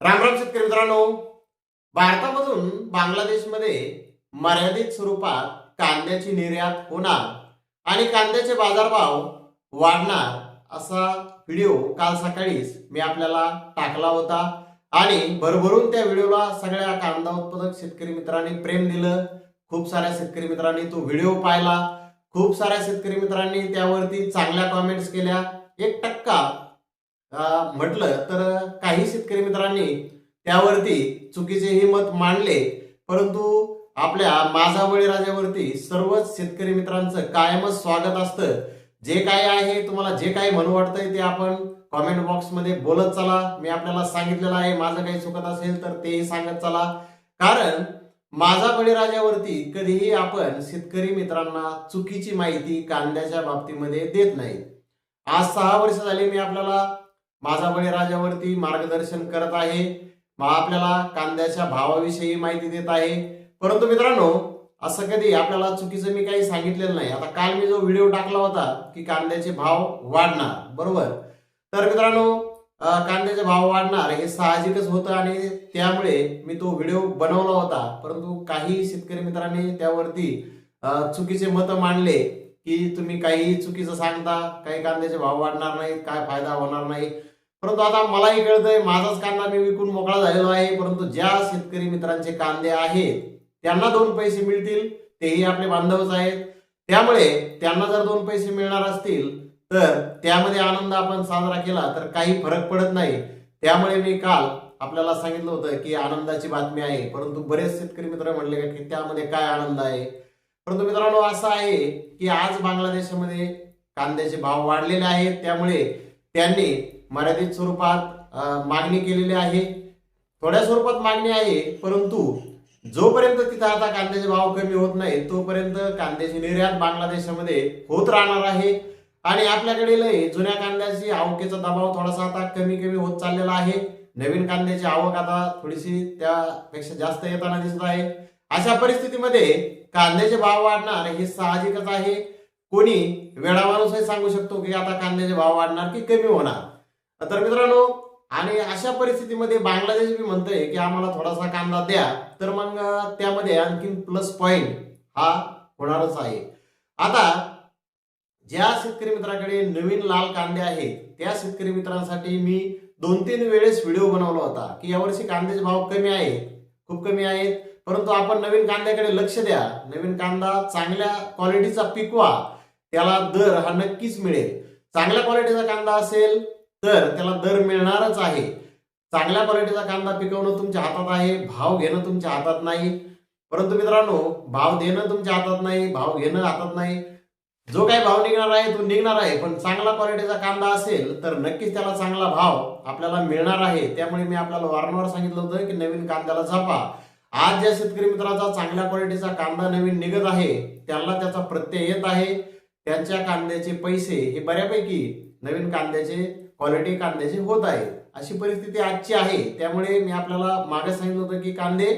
राम राम शेतकरी मित्रांनो. भारतामधून बांगलादेशमध्ये मर्यादित स्वरूपात कांद्याची निर्यात होणार आणि कांद्याचे बाजारभाव वाढणार असा व्हिडिओ काल सकाळीच मी आपल्याला टाकला होता. आणि भरभरून त्या व्हिडिओला सगळ्या कांदा उत्पादक शेतकरी मित्रांनी प्रेम दिलं. खूप साऱ्या शेतकरी मित्रांनी तो व्हिडिओ पाहिला. खूप साऱ्या शेतकरी मित्रांनी त्यावरती चांगल्या कॉमेंट्स केल्या. एक टक्का म्हटलं तर काही शेतकरी मित्रांनी त्यावरती चुकीचेही मत मांडले परंतु आपल्या माझा बळीराजावरती सर्वच शेतकरी मित्रांचं कायमच स्वागत असतं. जे काय आहे तुम्हाला जे काही म्हणू वाटतंय ते आपण कॉमेंट बॉक्समध्ये बोलत चला. मी आपल्याला सांगितलेलं आहे माझं काही चुकत असेल तर तेही सांगत चला. कारण माझा बळीराजावरती कधीही आपण शेतकरी मित्रांना चुकीची माहिती कांद्याच्या बाबतीमध्ये देत नाही. आज सहा वर्ष झाली मी आपल्याला माझा बळीराजावरती मार्गदर्शन करत आहे. मग आपल्याला कांद्याच्या भावाविषयी माहिती देत आहे. परंतु मित्रांनो असं कधी आपल्याला चुकीचं मी काही सांगितलेलं नाही. आता काल मी जो व्हिडिओ टाकला होता की कांद्याचे भाव वाढणार बरोबर? तर मित्रांनो कांद्याचे भाव वाढणार हे साहजिकच होतं आणि त्यामुळे मी तो व्हिडिओ बनवला होता. परंतु काही शेतकरी मित्रांनी त्यावरती चुकीचे मतं मांडले. की तुम्ही काही चुकीचं सांगता काही कांद्याचे भाव वाढणार नाहीत काय फायदा होणार नाही. परंतु आता मलाही कळतंय माझाच कांदा मी विकून मोकळा झालेलो आहे. परंतु ज्या शेतकरी मित्रांचे कांदे आहेत त्यांना दोन पैसे मिळतील तेही आपले बांधवच आहेत. त्यामुळे त्यांना जर दोन पैसे मिळणार असतील तर त्यामध्ये आनंद आपण साजरा केला तर काही फरक पडत नाही. त्यामुळे मी काल आपल्याला सांगितलं होतं की आनंदाची बातमी आहे. परंतु बरेच शेतकरी मित्र म्हणले का की त्यामध्ये काय आनंद आहे? परंतु मित्रांनो असं आहे की आज बांगलादेशामध्ये कांद्याचे भाव वाढलेले आहेत. त्यामुळे त्यांनी मर्यादित स्वरूपात मागणी केलेली आहे. थोड्या स्वरूपात मागणी आहे परंतु जोपर्यंत तिथं आता कांद्याचे भाव कमी होत नाही तोपर्यंत कांद्याची निर्यात बांगलादेशामध्ये होत राहणार आहे. आणि आपल्याकडे लय जुन्या कांद्याची आवकेचा दबाव थोडासा आता कमी कमी होत चाललेला आहे. नवीन कांद्याची आवक आता थोडीशी त्यापेक्षा जास्त येताना दिसत आहे. अशा परिस्थितीमध्ये कांद्याचे भाव वाढणार हे साहजिकच आहे. कोणी वेळा माणूसही सांगू शकतो की आता कांद्याचे भाव वाढणार की कमी होणार. तर मित्रांनो आणि अशा परिस्थितीमध्ये बांगलादेश बी म्हणतोय की आम्हाला थोडासा कांदा द्या तर मग त्यामध्ये आणखीन प्लस पॉइंट हा होणारच आहे. आता ज्या शेतकरी मित्राकडे नवीन लाल कांदे आहेत त्या शेतकरी मित्रांसाठी मी दोन तीन वेळेस व्हिडिओ बनवला होता की यावर्षी कांद्याचे भाव कमी आहेत खूप कमी आहेत. परंतु आपण नवीन कांद्याकडे लक्ष द्या. नवीन कांदा चांगल्या क्वालिटीचा पिकवा त्याला दर हा नक्कीच मिळेल. चांगल्या क्वालिटीचा कांदा असेल तर त्याला दर मिळणारच आहे. चांगल्या क्वालिटीचा कांदा पिकवणं तुमच्या हातात आहे भाव घेणं तुमच्या हातात नाही. परंतु मित्रांनो भाव देणं तुमच्या हातात नाही भाव घेणं हातात नाही. जो काही भाव निघणार आहे तो निघणार आहे. पण चांगला क्वालिटीचा कांदा असेल तर नक्कीच त्याला चांगला भाव आपल्याला मिळणार आहे. त्यामुळे मी आपल्याला वारंवार सांगितलं होतं की नवीन कांद्याला झापा आज ज्या शेतकरी मित्राचा चांगल्या क्वालिटीचा कांदा नवीन निघत आहे त्यांना त्याचा प्रत्यय येत आहे. त्यांच्या कांद्याचे पैसे हे बऱ्यापैकी नवीन कांद्याचे क्वालिटी कांद्याचे होत आहे. अशी परिस्थिती आजची आहे. त्यामुळे मी आपल्याला मागे सांगितलं होतं की कांदे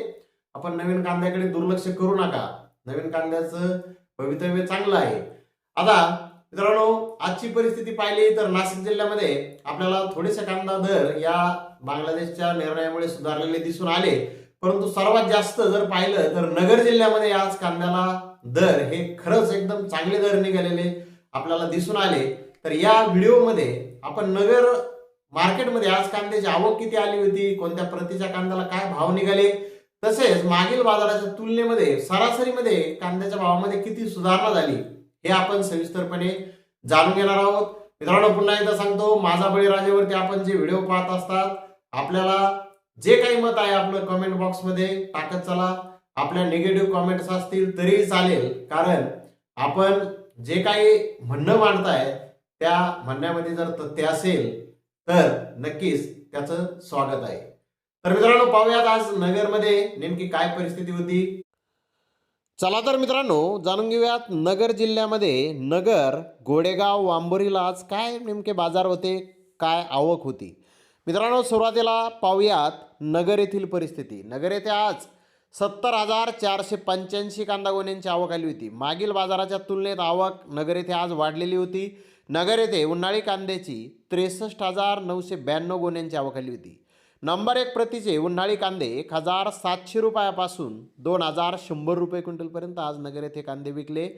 आपण नवीन कांद्याकडे दुर्लक्ष करू नका. नवीन कांद्याचं भवितव्य चांगलं आहे. आता मित्रांनो आजची परिस्थिती पाहिली तर नाशिक जिल्ह्यामध्ये आपल्याला थोडेसे कांदा दर या बांगलादेशच्या निर्णयामुळे सुधारलेले दिसून आले. परंतु सर्वात जास्त जर पाहिलं तर नगर जिल्ह्यामध्ये आज कांद्याला दर हे खरंच एकदम चांगले दर निघालेले आपल्याला दिसून आले. तर या व्हिडिओमध्ये आपण नगर मार्केटमध्ये आज कांद्याची आवक किती आली होती कोणत्या प्रतीच्या कांद्याला काय भाव निघाले तसेच मागील बाजाराच्या तुलनेमध्ये सरासरीमध्ये कांद्याच्या भावामध्ये किती सुधारणा झाली हे आपण सविस्तरपणे जाणून घेणार आहोत. मित्रांनो पुन्हा एकदा सांगतो माझा बळीराजेवरती आपण जे व्हिडिओ पाहत असतात आपल्याला जे काही मत आहे आपलं कमेंट बॉक्समध्ये टाकत चला. आपल्या निगेटिव्ह कॉमेंट्स असतील तरीही चालेल कारण आपण जे काही म्हणणं मांडताय त्या म्हणण्यामध्ये जर तथ्य असेल तर नक्कीच त्याचं स्वागत आहे. तर मित्रांनो पाहूयात आज नगरमध्ये नेमकी काय परिस्थिती होती? चला तर मित्रांनो जाणून घेऊयात नगर जिल्ह्यामध्ये नगर गोडेगाव वांबोरीला आज काय नेमके बाजार होते काय आवक होती? मित्रांनो सुरुवातीला पाहूयात नगर येथील परिस्थिती. नगर येथे आज सत्तर हजार चारशे पंच्याऐंशी कांदा गोण्यांची आवक आली होती. मागील बाजाराच्या तुलनेत आवक नगर येथे आज वाढलेली होती. नगर येथे उन्हाळी कांद्याची त्रेसष्ट हजार नऊशे ब्याण्णव गोण्यांची आवक आली होती. नंबर एक प्रतीचे उन्हाळी कांदे एक हजार सातशे रुपयापासून दोन हजार शंभर रुपये क्विंटलपर्यंत आज नगर येथे कांदे विकले.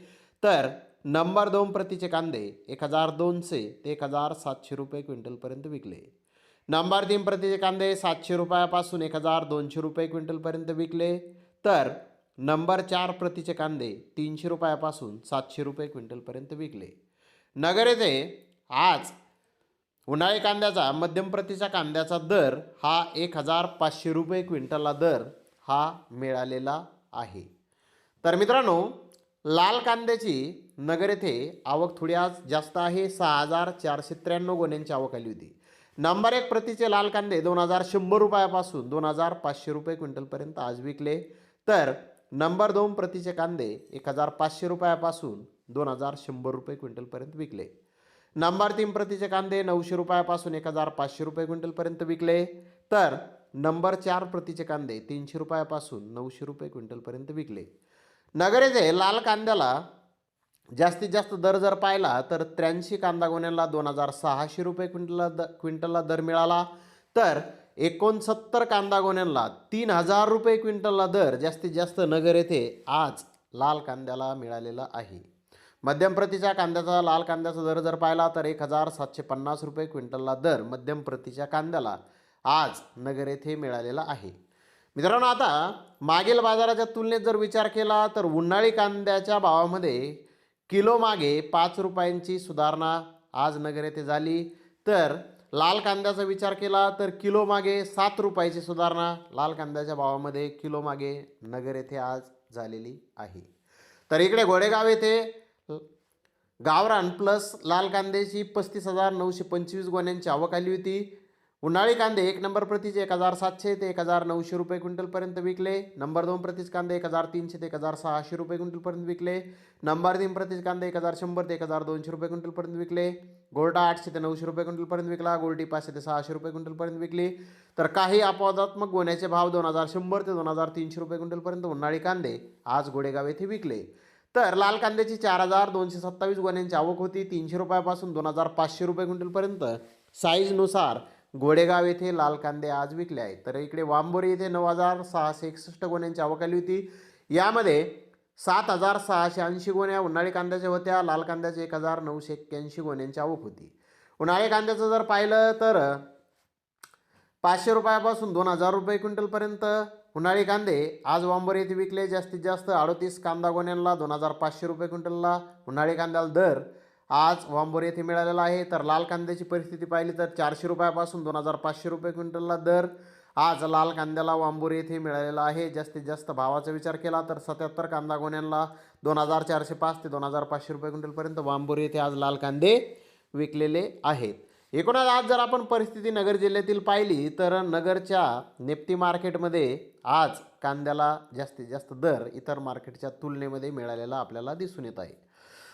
तर नंबर दोन प्रतीचे कांदे एक हजार दोनशे ते एक हजार सातशे रुपये क्विंटलपर्यंत विकले. नंबर तीन प्रतीचे कांदे सातशे रुपयापासून एक हजार दोनशे रुपये क्विंटलपर्यंत विकले. तर नंबर चार प्रतीचे कांदे तीनशे रुपयापासून सातशे रुपये क्विंटलपर्यंत विकले. नगर येथे आज उन्हाळी कांद्याचा मध्यम प्रतीच्या कांद्याचा दर हा एक हजार पाचशे रुपये क्विंटलला दर हा मिळालेला आहे. तर मित्रांनो लाल कांद्याची नगर येथे आवक थोडी आज जास्त आहे. सहा हजार चारशे त्र्याण्णव गोण्यांची आवक आली होती. नंबर एक प्रतीचे लाल कांदे दोन हजार शंभर रुपयापासून दोन हजार पाचशे रुपये क्विंटलपर्यंत आज विकले. तर नंबर दोन प्रतीचे कांदे एक हजार पाचशे रुपयापासून दोन हजार शंभर रुपये क्विंटलपर्यंत विकले. नंबर तीन प्रतीचे कांदे नऊशे रुपयापासून एक हजार पाचशे रुपये क्विंटलपर्यंत विकले. तर नंबर चार प्रतीचे कांदे तीनशे रुपयापासून नऊशे रुपये क्विंटलपर्यंत विकले. नगरेचे लाल कांद्याला जास्तीत जास्त दर जर पाहिला तर त्र्याऐंशी कांदा गोण्याला दोन हजार सहाशे रुपये क्विंटलला द क्विंटलला दर मिळाला. तर एकोणसत्तर कांदा गोण्यांना तीन हजार रुपये क्विंटलला दर जास्तीत जास्त नगर येथे आज लाल कांद्याला मिळालेला आहे. मध्यम प्रतीच्या कांद्याचा लाल कांद्याचा दर जर पाहिला तर एक हजार सातशे पन्नास रुपये क्विंटलला दर मध्यम प्रतीच्या कांद्याला आज नगर येथे मिळालेला आहे. मित्रांनो आता मागील बाजाराच्या तुलनेत जर विचार केला तर उन्हाळी कांद्याच्या भावामध्ये किलोमागे पाच रुपयांची सुधारणा आज नगर येथे झाली. तर लाल कांद्याचा विचार केला तर किलोमागे सात रुपयाची सुधारणा लाल कांद्याच्या भावामध्ये किलोमागे नगर येथे आज झालेली आहे. तर इकडे घोडेगाव येथे गावरान प्लस लाल कांद्याची पस्तीस हजार नऊशे पंचवीस गोण्यांची आवक आली होती. उन्हाळी कांदे एक नंबर प्रतीचे एक हजार सातशे ते एक हजार नऊशे रुपये क्विंटलपर्यंत विकले. नंबर दोन प्रतीच कांदे एक हजार तीनशे ते एक हजार सहाशे रुपये क्विंटलपर्यंत विकले. नंबर तीन प्रतीच कांदे एक हजार शंभर ते एक हजार दोनशे रुपये क्विंटलपर्यंत विकले. गोल्डा आठशे ते नऊशे रुपये क्विंटलपर्यंत विकला. गोल्डी पाचशे ते सहाशे रुपये क्विंटलपर्यंत विकली. तर काही अपवादात्मक गोण्याचे भाव दोन हजार शंभर ते दोन हजार तीनशे रुपये क्विंटलपर्यंत उन्हाळी कांदे आज गोडेगाव येथे विकले. तर लाल कांद्याची चार हजार दोनशे सत्तावीस गोण्यांची आवक होती. तीनशे रुपयापासून दोन हजार पाचशे रुपये क्विंटलपर्यंत. साईजनुसार गोडेगाव येथे लाल कांदे आज विकले आहेत. तर इकडे वांबोरी येथे नऊ हजार सहाशे एकसष्ट गोण्यांची आवक आली होती. यामध्ये सात हजार सहाशे ऐंशी गोण्या उन्हाळी कांद्याच्या होत्या. लाल कांद्याचे एक हजार नऊशे एक्क्याऐंशी गोण्यांची आवक होती. उन्हाळी कांद्याचं जर पाहिलं तर पाचशे रुपयापासून दोन हजार रुपये क्विंटलपर्यंत उन्हाळी कांदे आज वांबोरी येथे विकले. जास्तीत जास्त अडोतीस कांदा गोण्यांना दोन हजार पाचशे रुपये क्विंटलला उन्हाळी कांद्याला दर आज वांबोर येथे मिळालेला आहे. तर लाल कांद्याची परिस्थिती पाहिली तर चारशे रुपयापासून दोन हजार पाचशे रुपये क्विंटलला दर. आज लाल कांद्याला वांबोर येथे मिळालेला आहे. जास्तीत जास्त भावाचा विचार केला तर सत्याहत्तर कांदा गोण्यांना दोन हजार चारशे पाच ते दोन हजार पाचशे रुपये क्विंटलपर्यंत वांबोर येथे आज लाल कांदे विकलेले आहेत. एकूणच आज जर आपण परिस्थिती नगर जिल्ह्यातील पाहिली तर नगरच्या नेप्ती मार्केटमध्ये आज कांद्याला जास्तीत जास्त दर इतर मार्केटच्या तुलनेमध्ये मिळालेला आपल्याला दिसून येत आहे.